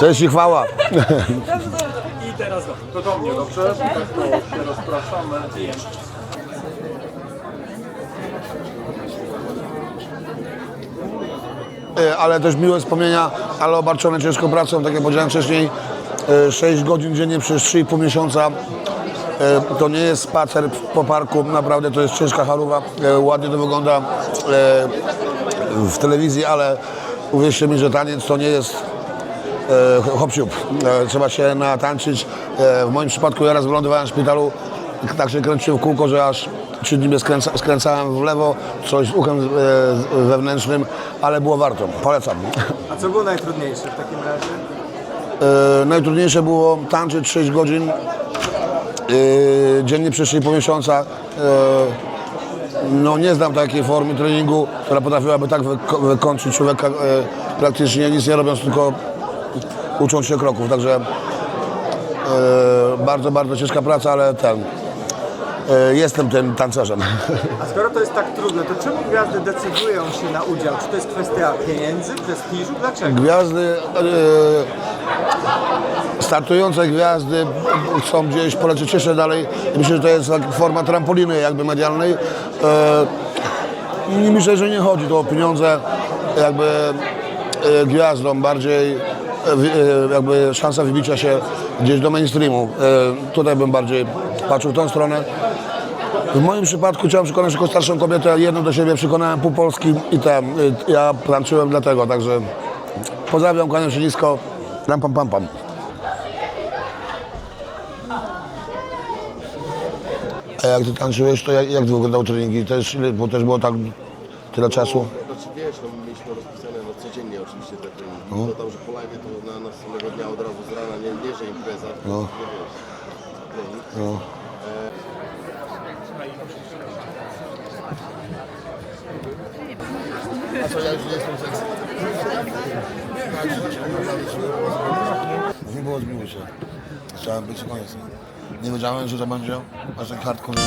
Cześć i chwała. I teraz to do mnie, dobrze? Tak, to się rozpraszamy. E, ale też miłe wspomnienia, ale obarczone ciężką pracą, tak jak powiedziałem wcześniej, 6 godzin dziennie przez 3,5 miesiąca. E, To nie jest spacer po parku, naprawdę to jest ciężka charuwa. E, Ładnie to wygląda e, w telewizji, ale uwierzcie mi, że taniec to nie jest e. E, Trzeba się natańczyć. E, W moim przypadku ja raz wylądowałem w szpitalu, tak się kręciłem w kółko, że aż trzy dni mnie skręca, skręcałem w lewo, coś z uchem e, wewnętrznym, ale było warto. Polecam. A co było najtrudniejsze w takim razie? E, Najtrudniejsze było tańczyć 6 godzin e, dziennie przez 3,5 miesiąca. E, No nie znam takiej formy treningu, która potrafiłaby tak wyko- wykończyć człowieka e, praktycznie nic nie robiąc, tylko ucząc się kroków. Także e, bardzo, bardzo ciężka praca, ale ten, e, jestem tym tancerzem. A skoro to jest tak trudne, to czemu gwiazdy decydują się na udział? Czy to jest kwestia pieniędzy, prestiżu? Dlaczego? Gwiazdy, e, startujące gwiazdy chcą gdzieś polecieć jeszcze dalej. Myślę, że to jest forma trampoliny jakby medialnej. E, I myślę, że nie chodzi tu o pieniądze, jakby e, gwiazdom bardziej e, jakby szansa wybicia się gdzieś do mainstreamu. Tutaj bym bardziej patrzył w tą stronę. W moim przypadku chciałem przekonać jako starszą kobietę, jedną do siebie przekonałem pół Polski i tam, ja tańczyłem dlatego, także pozdrawiam, kłaniam się nisko, ram pam pam pam. A jak ty tańczyłeś, to jak, jak wyglądały treningi? Też, ile- bo też było tak tyle czasu? Znaczy wiesz, no mieliśmy rozpisane no, codziennie oczywiście te treningi. No. tam, że po live to na, na samego dnia od razu z rana, nie, nie że impreza, No. nie wiesz, trening. No. A co, ja już nie jestem seksy? Nie było zmiłuj się. Chciałem być koniec. Nie wiedziałem, że to będzie aż tak hardcore.